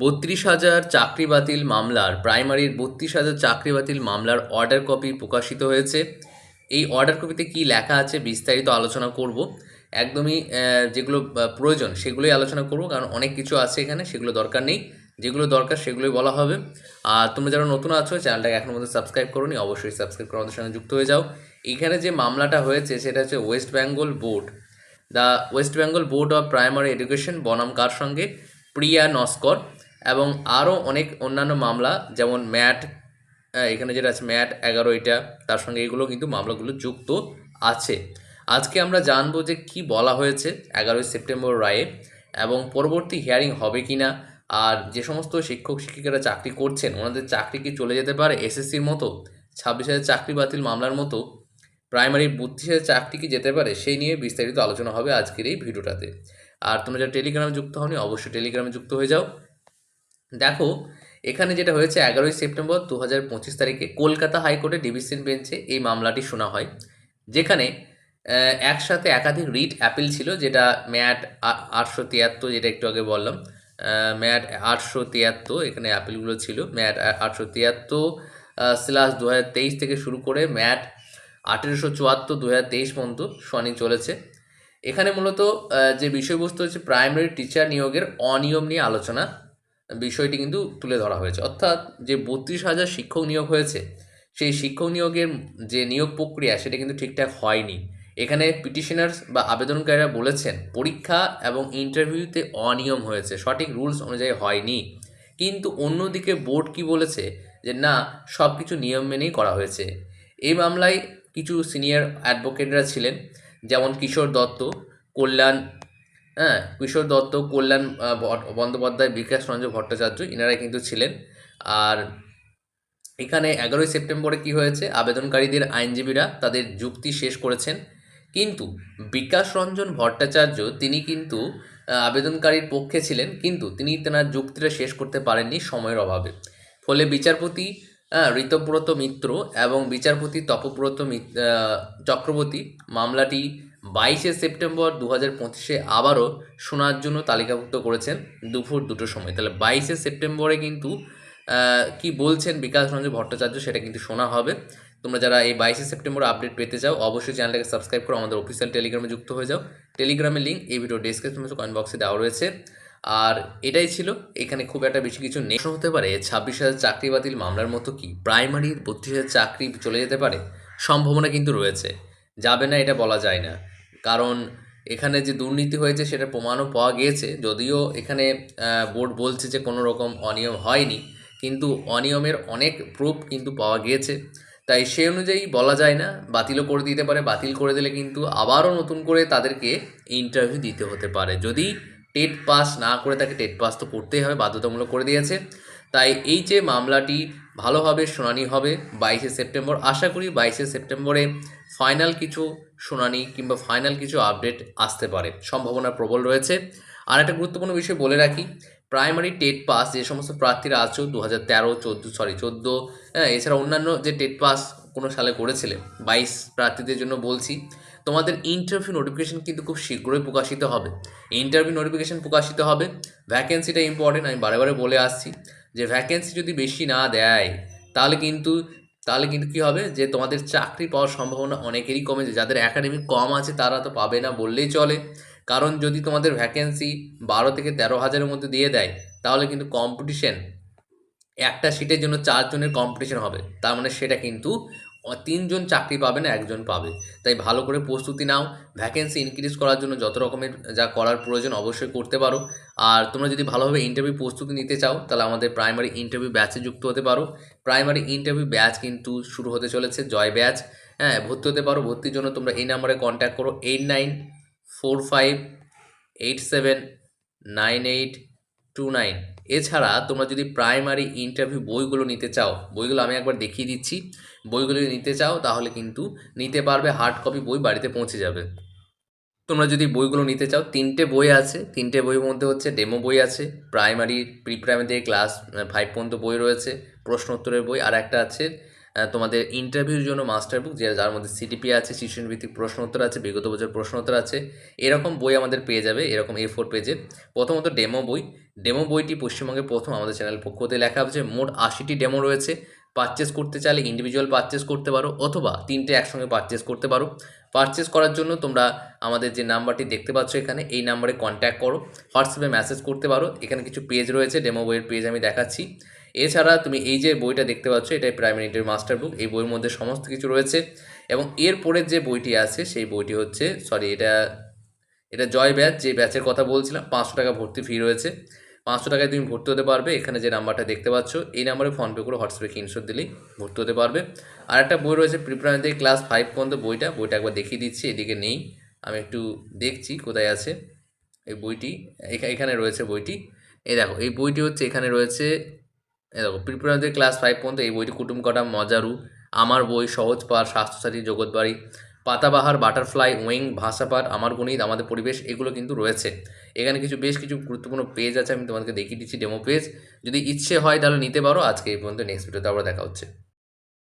বত্রিশ হাজার চাকরি বাতিল মামলার প্রাইমারির বত্রিশ হাজার চাকরি বাতিল মামলার অর্ডার কপি প্রকাশিত হয়েছে। এই অর্ডার কপিতে কী লেখা আছে বিস্তারিত আলোচনা করব। একদমই যেগুলো প্রয়োজন সেগুলোই আলোচনা করব, কারণ অনেক কিছু আছে এখানে, সেগুলো দরকার নেই। যেগুলো দরকার সেগুলোই বলা হবে। আর তোমরা যারা নতুন আছো, চ্যানেলটাকে এখনও মধ্যে সাবস্ক্রাইব করোনি, অবশ্যই সাবস্ক্রাইব করে আমাদের সঙ্গে যুক্ত হয়ে যাও। এখানে যে মামলাটা হয়েছে, সেটা হচ্ছে West Bengal board the West Bengal board of primary education বনাম কার সঙ্গে? প্রিয়া নস্কর। এবং আরও অনেক অন্যান্য মামলা, যেমন ম্যাট এখানে যেটা আছে, ম্যাট এগারো এটা, তার সঙ্গে এগুলো কিন্তু মামলাগুলো যুক্ত আছে। আজকে আমরা জানব যে কি বলা হয়েছে এগারোই সেপ্টেম্বর রায়ে এবং পরবর্তী হিয়ারিং হবে কি না আর যে সমস্ত শিক্ষক শিক্ষিকারা চাকরি করছেন, ওনাদের চাকরি কি চলে যেতে পারে এসএসসির মতো, ছাব্বিশ হাজার চাকরি বাতিল মামলার মতো প্রাইমারি বত্রিশ হাজার চাকরি কি যেতে পারে, সেই নিয়ে বিস্তারিত আলোচনা হবে আজকের এই ভিডিওটাতে। আর তোমরা যারা টেলিগ্রামে যুক্ত হওনি, অবশ্যই টেলিগ্রামে যুক্ত হয়ে যাও। দেখো, এখানে যেটা হয়েছে, এগারোই সেপ্টেম্বর দু হাজার পঁচিশ তারিখে কলকাতা হাইকোর্টে ডিভিশন বেঞ্চে এই মামলাটি শোনা হয়, যেখানে একসাথে একাধিক রিট অ্যাপিল ছিল, যেটা ম্যাট আটশো তিয়াত্তর, যেটা একটু আগে বললাম ম্যাট আটশো তিয়াত্তর, এখানে অ্যাপিলগুলো ছিল, ম্যাট আটশো তিয়াত্তর স্ল্যাশ দু থেকে শুরু করে ম্যাট আঠেরোশো চুয়াত্তর দু পর্যন্ত শুনানি চলেছে। এখানে মূলত যে বিষয়বস্তু হচ্ছে প্রাইমারি টিচার নিয়োগের অনিয়ম নিয়ে আলোচনা বিষয়টি কিন্তু তুলে ধরা হয়েছে। অর্থাৎ যে বত্রিশ হাজার শিক্ষক নিয়োগ হয়েছে, সেই শিক্ষক নিয়োগের যে নিয়োগ প্রক্রিয়া, সেটা কিন্তু ঠিকঠাক হয়নি। এখানে পিটিশনার্স বা আবেদনকারীরা বলেছেন, পরীক্ষা এবং ইন্টারভিউতে অনিয়ম হয়েছে, সঠিক রুলস অনুযায়ী হয়নি। কিন্তু অন্যদিকে বোর্ড কি বলেছে, যে না সব কিছু নিয়ম মেনেই করা হয়েছে। এই মামলায় কিছু সিনিয়র অ্যাডভোকেটরা ছিলেন, যেমন কিশোর দত্ত, কল্যাণ হ্যাঁ কিশোর দত্ত, কল্যাণ বন্দ্যোপাধ্যায়, বিকাশ রঞ্জন ভট্টাচার্য, ইনারাই কিন্তু ছিলেন। আর এখানে এগারোই সেপ্টেম্বরে কি হয়েছে? আবেদনকারীদের আইনজীবীরা তাদের যুক্তি শেষ করেছেন। কিন্তু বিকাশ রঞ্জন ভট্টাচার্য, তিনি কিন্তু আবেদনকারীর পক্ষে ছিলেন, কিন্তু তিনি তেনার যুক্তিটা শেষ করতে পারেননি সময়ের অভাবে। ফলে বিচারপতি ঋতব্রত মিত্র এবং বিচারপতি তপব্রত চক্রবর্তী, মামলাটি বাইশে সেপ্টেম্বর দু হাজার পঁচিশে আবারও শোনার জন্য তালিকাভুক্ত করেছেন দুপুর দুটোর সময়। তাহলে বাইশে সেপ্টেম্বরে কিন্তু কি বলছেন বিকাশ রঞ্জন ভট্টাচার্য সেটা কিন্তু শোনা হবে। তোমরা যারা এই বাইশে সেপ্টেম্বর আপডেট পেতে চাও, অবশ্যই চ্যানেলটাকে সাবস্ক্রাইব করো আমাদের অফিসিয়াল টেলিগ্রামে যুক্ত হয়ে যাও। টেলিগ্রামের লিঙ্ক এই ভিডিও ডিসক্রিপশন কমেন্ট বক্সে দেওয়া রয়েছে। আর এটাই ছিল, এখানে খুব একটা বেশি কিছু নেই। হতে পারে, ছাব্বিশ হাজার চাকরি বাতিল মামলার মতো কি প্রাইমারির বত্রিশ হাজার চাকরি চলে যেতে পারে? সম্ভাবনা কিন্তু রয়েছে। যাবে না, এটা বলা যায় না। কারণ এখানে যে দুর্নীতি হয়েছে সেটা প্রমাণও পাওয়া গিয়েছে। যদিও এখানে বোর্ড বলছে যে কোনো রকম অনিয়ম হয়নি, কিন্তু অনিয়মের অনেক প্রুফ কিন্তু পাওয়া গিয়েছে। তাই সে অনুযায়ী বলা যায় না, বাতিলও করে দিতে পারে, বাতিল করে দিলে কিন্তু আবারও নতুন করে তাদেরকে ইন্টারভিউ দিতে হতে পারে। যদি টেট পাস না করে তাকে টেট পাস তো করতেই হবে, বাধ্যতামূলক করে দিয়েছে। তাই এই যে মামলাটি ভালোভাবে শুনানি হবে বাইশে সেপ্টেম্বর, আশা করি বাইশে সেপ্টেম্বরে ফাইনাল কিছু শুনানি কিংবা ফাইনাল কিছু আপডেট আসতে পারে। সম্ভাবনা প্রবল রয়েছে। আর একটা গুরুত্বপূর্ণ বিষয় বলে রাখি, প্রাইমারি টেট পাস যে সমস্ত প্রার্থীরা আছো দু হাজার তেরো, চোদ্দ, সরি, চোদ্দ হ্যাঁ এছাড়া অন্যান্য যে টেট পাস কোনো সালে করেছিলে, বাইশ প্রার্থীদের জন্য বলছি, তোমাদের ইন্টারভিউ নোটিফিকেশন কিন্তু খুব শীঘ্রই প্রকাশিত হবে। ইন্টারভিউ নোটিফিকেশন প্রকাশিত হবে। ভ্যাকেন্সিটা ইম্পর্টেন্ট আমি বারে বারে বলে আসছি যে ভ্যাকেন্সি যদি বেশি না দেয়, তাহলে কিন্তু তাহলে কিন্তু কী হবে? যে তোমাদের চাকরি পাওয়ার সম্ভাবনা অনেকেরই কমে যায় যাদের একাডেমি কম আছে, তারা তো পাবে না বললেই চলে। কারণ যদি তোমাদের ভ্যাকেন্সি বারো থেকে তেরো হাজারের মধ্যে দিয়ে দেয়, তাহলে কিন্তু কম্পিটিশন একটা সিটের জন্য চারজনের কম্পিটিশন হবে। তার মানে সেটা কিন্তু তিনজন চাকরি পাবে না, একজন পাবে। তাই ভালো করে প্রস্তুতি নাও। ভ্যাকেন্সি ইনক্রিজ করার জন্য যত রকমের যা করার প্রয়োজন অবশ্যই করতে পারো। আর তোমরা যদি ভালোভাবে ইন্টারভিউ প্রস্তুতি নিতে চাও, তাহলে আমাদের প্রাইমারি ইন্টারভিউ ব্যাচে যুক্ত হতে পারো। প্রাইমারি ইন্টারভিউ ব্যাচ কিন্তু শুরু হতে চলেছে, জয় ব্যাচ হ্যাঁ ভর্তি হতে পারো। ভর্তির জন্য তোমরা এই নাম্বারে কন্ট্যাক্ট করো eight nine four five eight seven nine eight two nine. এছাড়া তোমরা যদি প্রাইমারি ইন্টারভিউ বইগুলো নিতে চাও, বইগুলো আমি একবার দেখিয়ে দিচ্ছি। বইগুলো যদি নিতে চাও, তাহলে কিন্তু নিতে পারবে হার্ড কপি বই বাড়িতে পৌঁছে যাবে। তোমরা যদি বইগুলো নিতে চাও, তিনটে বই আছে। তিনটে বইয়ের মধ্যে হচ্ছে ডেমো বই আছে primary pre primary class five পর্যন্ত বই রয়েছে প্রশ্ন উত্তরের বই, আর একটা আছে তোমাদের ইন্টারভিউর জন্য মাস্টার বুক যে যার মধ্যে সিটিপি আছে শিশু ভিত্তিক প্রশ্ন উত্তর আছে, বিগত বছর প্রশ্ন উত্তর আছে, এরকম বই আমাদের পেয়ে যাবে, এরকম এ ফোর পেজে প্রথমত ডেমো বই। ডেমো বইটি পশ্চিমবঙ্গে প্রথম আমাদের চ্যানেল পক্ষ হতে লেখা হচ্ছে মোট আশিটি ডেমো রয়েছে। পারচেস করতে চাইলে ইন্ডিভিজুয়াল পারচেস করতে পারো, অথবা তিনটে একসঙ্গে পারচেস করতে পারো। পারচেস করার জন্য তোমরা আমাদের যে নাম্বারটি দেখতে পাচ্ছ এখানে, এই নাম্বারে কন্ট্যাক্ট করো। হোয়াটসঅ্যাপে মেসেজ করতে পারো। এখানে কিছু পেজ রয়েছে ডেমো বইয়ের পেজ আমি দেখাচ্ছি। এছাড়া তুমি এই যে বইটা দেখতে পাচ্ছ, এটাই প্রাইমারি ইন্টার মাস্টার বুক এই বইয়ের মধ্যে সমস্ত কিছু রয়েছে। এবং এর পরের যে বইটি আছে, সেই বইটি হচ্ছে সরি এটা এটা জয় ব্যাচ, যে ব্যাচের কথা বলছিলাম, পাঁচশো টাকা ভর্তি ফি রয়েছে। পাঁচশো টাকায় তুমি ভর্তি হতে পারবে, এখানে যে নাম্বারটা দেখতে পাচ্ছ, এই নাম্বারে ফোনপে করে হোয়াটসঅ্যাপে স্ক্রিনশট দিলেই ভর্তি হতে পারবে। আর একটা বই রয়েছে প্রিপ্রাইমারি ক্লাস ফাইভ পর্যন্ত বইটা বইটা একবার দেখিয়ে দিচ্ছি, এদিকে নেই, আমি একটু দেখছি কোথায় আছে এই বইটি এখানে রয়েছে বইটি। এই দেখো, এই বইটি হচ্ছে, এখানে রয়েছে দেখো প্রিপ্রাইমারি ক্লাস ফাইভ পর্যন্ত এই বইটি কুটুম কটা মজারু। আমার বই, সহজ পাঠ, স্বাস্থ্যসাথী জগৎবাড়ি পাতাবাহার, বাটারফ্লাই, উইং, ভাষাপাঠ, আমার গণিত, আমাদের পরিবেশ, এগুলো কিন্তু রয়েছে। এখানে কিছু, বেশ কিছু গুরুত্বপূর্ণ পেজ আছে, আমি তোমাদেরকে দেখিয়ে দিচ্ছি ডেমো পেজ যদি ইচ্ছে হয় তাহলে নিতে পারো। আজকে এই পর্যন্ত নেক্সট ভিডিওতে আবার দেখা হচ্ছে।